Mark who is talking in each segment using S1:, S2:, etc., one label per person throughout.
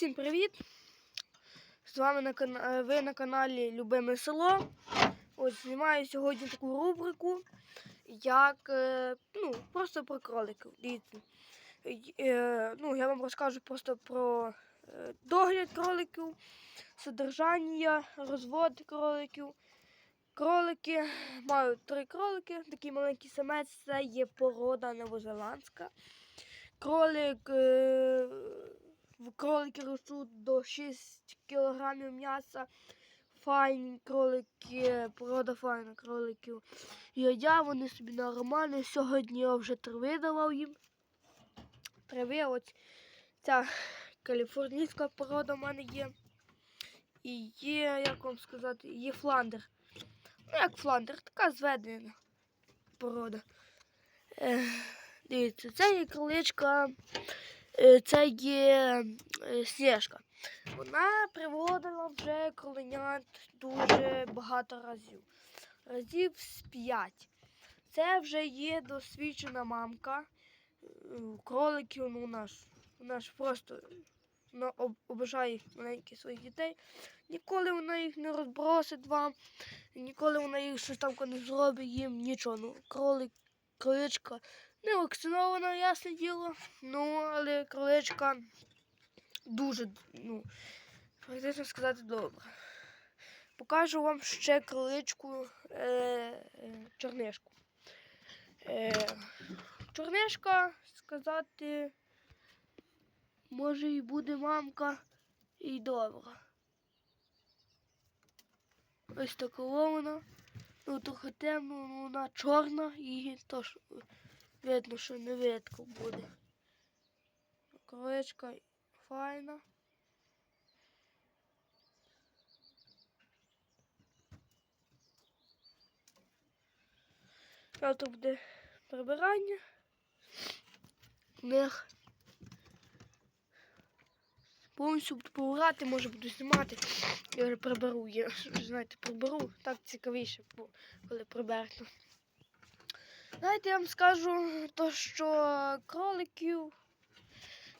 S1: Всім привіт! З вами на кана- е, ви на каналі Любиме село. Ось знімаю сьогодні таку рубрику, як е, ну, просто про кроликів. Е, ну, я вам розкажу просто про догляд кроликів, содержання, розвод кроликів. Кролики мають три кролики, такий маленький самець, це є порода новозеландська. Кролик, кролики ростуть до 6 кг м'яса. Файні кролики, порода файна кроликів. Їдять вони собі нормально. Сьогодні я вже трави давав їм. Трави, ось ця каліфорнійська порода в мене є. І є, як вам сказати, є фландер. Ну, як фландер, така зведена порода. Е, дивіться, це є кроличка, це є е, сніжка. Вона приводила вже кроленят дуже багато разів. Разів з п'ять. Це вже є досвідчена мамка. Е, Кроликів, ну ж, вона просто вона обожає маленьких своїх дітей. Ніколи вона їх не розбросить вам, ніколи вона їх щось там не зробить їм, нічого. Ну, кролик, кроличка не вакцинована, ясне діло. Ну, але кроличка дуже, ну, практично сказати, добре. Покажу вам ще кроличку е, чорнишку. Е, чорнишка, сказати, може і буде мамка і добра. Ось така вона. Ну, трохи темно, ну, вона чорна і тож видно, що не видко буде. Кроличка файна. Завтра буде прибирання. В них повністю буду побирати, може буду знімати. Я вже приберу. Я знаєте, приберу. Так цікавіше, коли приберну. Знаєте, я вам скажу, то, що кроликів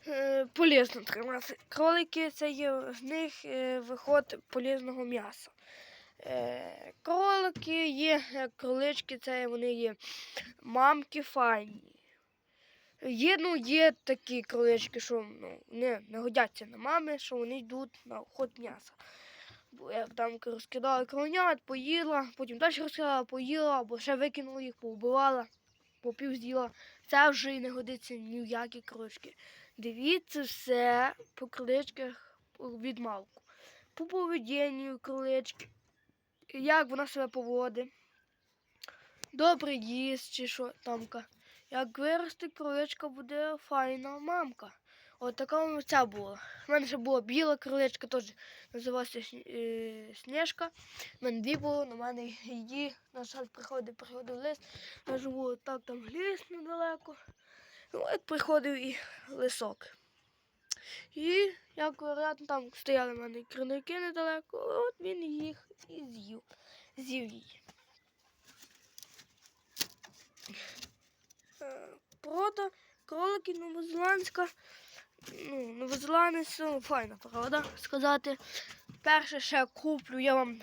S1: е, полезно тримати. Кролики це є з них е, виход полезного м'яса. Е, кролики є, кролички, це вони є мамки файні. Є, ну, є такі кролички, що ну, не, не годяться на мами, що вони йдуть на охот м'яса. Бо я там розкидала кронят, поїла, потім далі розкидала, поїла, або ще викинула їх, повбивала, попів з'їла. Це вже і не годиться ні в які кролички. Дивіться все по кроличках від малку. По поведінню кролички, як вона себе поводить. Добре їсть чи що тамка. Як виросте кроличка, буде файна мамка. От така ця була. У мене ще була біла кроличка, теж називалася е, Сніжка. У мене дві було, на мене її, на жаль, приходив, приходив лист. Я живу так там ліс недалеко. Ну, от приходив і лисок. І як вероятно, там стояли в мене криновики недалеко, от він їх і з'їв. З'їв її. Е, кролики новозеландська. Ну, новозеландець, ну, файна порода, сказати. Перше ще куплю, я вам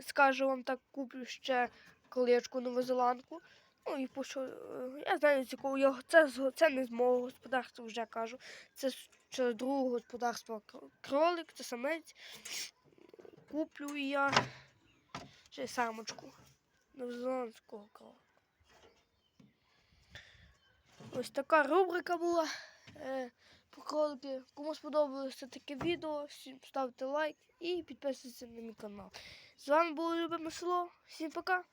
S1: скажу вам так, куплю ще колечку новозеландку. Ну і пощо, е, я знаю, з якого його. Це, це не з мого господарства, вже кажу. Це з другого господарства кролик, це самець. Куплю я ще самочку новозеландського кролика. Ось така рубрика була. Е, по. Кому сподобалося таке відео, всім ставте лайк і підписуйтесь на мій канал. З вами було Любе село. Всім пока!